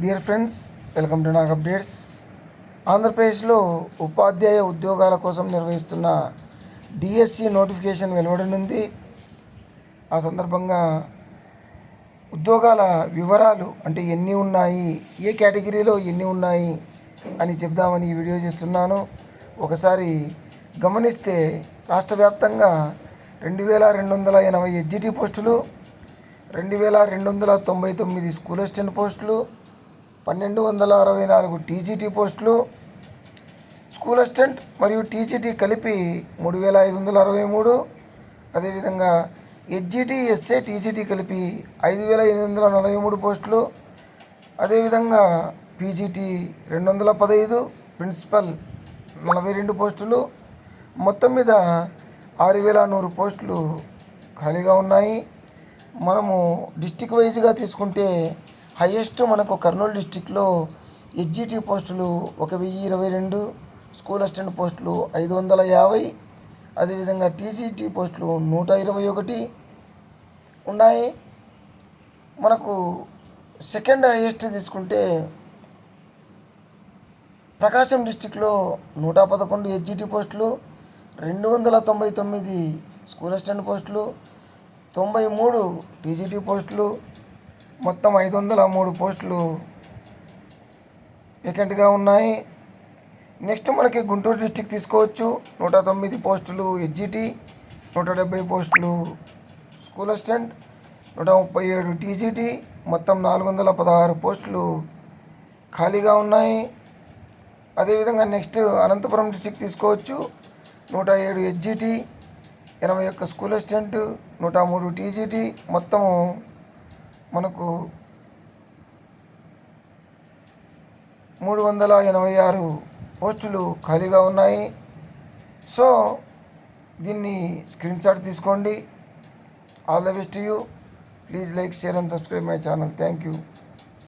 Dear friends welcome to Nag updates ఆంధ్రప్రదేశ్లో ఉపాధ్యాయ ఉద్యోగాల కోసం నిర్వహిస్తున్న డిఎస్సి నోటిఫికేషన్ వెలువడనుంది. ఆ సందర్భంగా ఉద్యోగాల వివరాలు అంటే ఎన్ని ఉన్నాయి ఏ కేటగిరీలో ఎన్ని ఉన్నాయి అని చెప్దామని ఈ వీడియో చేస్తున్నాను. ఒకసారి గమనిస్తే రాష్ట్ర వ్యాప్తంగా రెండు వేల రెండు వందల ఎనభై హెచ్జిటి పోస్టులు రెండు వేల రెండు వందల తొంభై తొమ్మిది స్కూల్ అసిస్టెంట్ పోస్టులు పన్నెండు వందల అరవై నాలుగు టీజీటీ పోస్టులు స్కూల్ అసిస్టెంట్ మరియు టీజీటీ కలిపి మూడు వేల ఐదు వందల అరవై మూడు అదేవిధంగా హెచ్జిటి ఎస్ఏ టీజీటీ కలిపి ఐదు వేల ఎనిమిది వందల నలభై మూడు పోస్టులు అదేవిధంగా పీజీటీ రెండు వందల పదహైదు ప్రిన్సిపల్ నలభై రెండు పోస్టులు. మొత్తం మీద ఆరు వేల నూరు పోస్టులు ఖాళీగా ఉన్నాయి. మనము డిస్టిక్ వైజ్గా తీసుకుంటే హయ్యెస్ట్ మనకు కర్నూలు డిస్టిక్లో హెచ్జిటి పోస్టులు ఒక వెయ్యి ఇరవై రెండు స్కూల్ అసిస్టెంట్ పోస్టులు ఐదు వందల యాభై అదేవిధంగా టీజీటీ పోస్టులు నూట ఇరవై ఒకటి ఉన్నాయి. మనకు సెకండ్ హైయెస్ట్ తీసుకుంటే ప్రకాశం డిస్టిక్లో నూట పదకొండు హెచ్జిటి పోస్టులు రెండు వందల తొంభై తొమ్మిది స్కూల్ అసిస్టెంట్ పోస్టులు తొంభై మూడు టీజీటీ పోస్టులు మొత్తం ఐదు వందల మూడు పోస్టులు వేకెంట్గా ఉన్నాయి. నెక్స్ట్ మనకి గుంటూరు డిస్టిక్ తీసుకోవచ్చు. నూట తొమ్మిది పోస్టులు హెచ్జిటి నూట డెబ్బై పోస్టులు స్కూల్ అసిస్టెంట్ నూట ముప్పై ఏడు టీజీటీ మొత్తం నాలుగు వందల పదహారు పోస్టులు ఖాళీగా ఉన్నాయి. అదేవిధంగా నెక్స్ట్ అనంతపురం డిస్టిక్ తీసుకోవచ్చు. నూట ఏడు హెచ్జిటి ఎనభై ఒక్క స్కూల్ అసిస్టెంట్ నూట మూడు టీజీటీ మొత్తము మనకు మూడు వందల ఎనభై ఆరు పోస్టులు ఖాళీగా ఉన్నాయి. సో దీన్ని స్క్రీన్ షాట్ తీసుకోండి. All the best you. Please like share and subscribe my channel. Thank you.